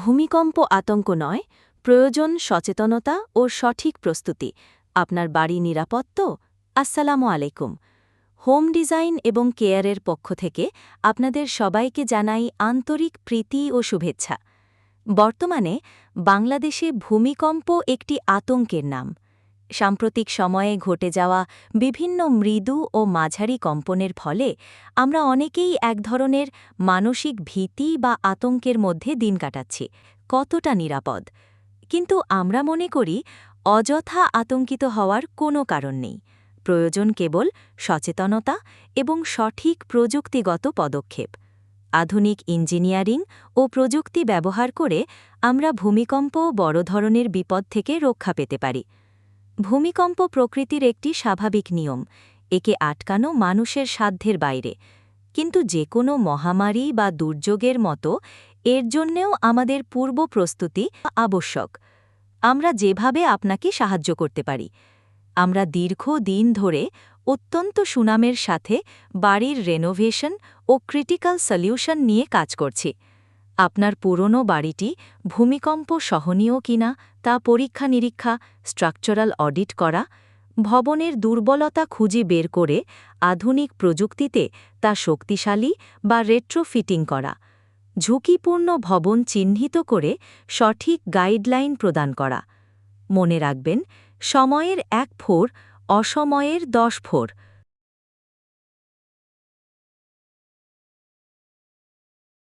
ভূমিকম্প আতঙ্ক নয়, প্রয়োজন সচেতনতা ও সঠিক প্রস্তুতি। আপনার বাড়ি নিরাপদ তো? আসসালামু আলাইকুম। হোম ডিজাইন এবং কেয়ারের পক্ষ থেকে আপনাদের সবাইকে জানাই আন্তরিক প্রীতি ও শুভেচ্ছা। বর্তমানে বাংলাদেশে ভূমিকম্প একটি আতঙ্কের নাম। সাম্প্রতিক সময়ে ঘটে যাওয়া বিভিন্ন মৃদু ও মাঝারি কম্পনের ফলে আমরা অনেকেই এক ধরনের মানসিক ভীতি বা আতঙ্কের মধ্যে দিন কাটাচ্ছি, কতটা নিরাপদ। কিন্তু আমরা মনে করি, অযথা আতঙ্কিত হওয়ার কোনো কারণ নেই। প্রয়োজন কেবল সচেতনতা এবং সঠিক প্রযুক্তিগত পদক্ষেপ। আধুনিক ইঞ্জিনিয়ারিং ও প্রযুক্তি ব্যবহার করে আমরা ভূমিকম্প বড় ধরনের বিপদ থেকে রক্ষা পেতে পারি। ভূমিকম্প প্রকৃতির একটি স্বাভাবিক নিয়ম, একে আটকানো মানুষের সাধ্যের বাইরে। কিন্তু যে কোনো মহামারী বা দুর্যোগের মতো, এর জন্যেও আমাদের পূর্ব প্রস্তুতি আবশ্যক। আমরা যেভাবে আপনাকে সাহায্য করতে পারি। আমরা দীর্ঘ দিন ধরে অত্যন্ত সুনামের সাথে বাড়ির রেনোভেশন ও ক্রিটিক্যাল সলিউশন নিয়ে কাজ করছি। আপনার পুরনো বাড়িটি ভূমিকম্প সহনীয় কিনা তা পরীক্ষা নিরীক্ষা স্ট্রাকচারাল অডিট করা, ভবনের দুর্বলতা খুঁজে বের করে আধুনিক প্রযুক্তিতে তা শক্তিশালী বা রেট্রোফিটিং করা, ঝুঁকিপূর্ণ ভবন চিহ্নিত করে সঠিক গাইডলাইন প্রদান করা। মনে রাখবেন, সময়ের এক ফোর অসময়ের দশ ফোর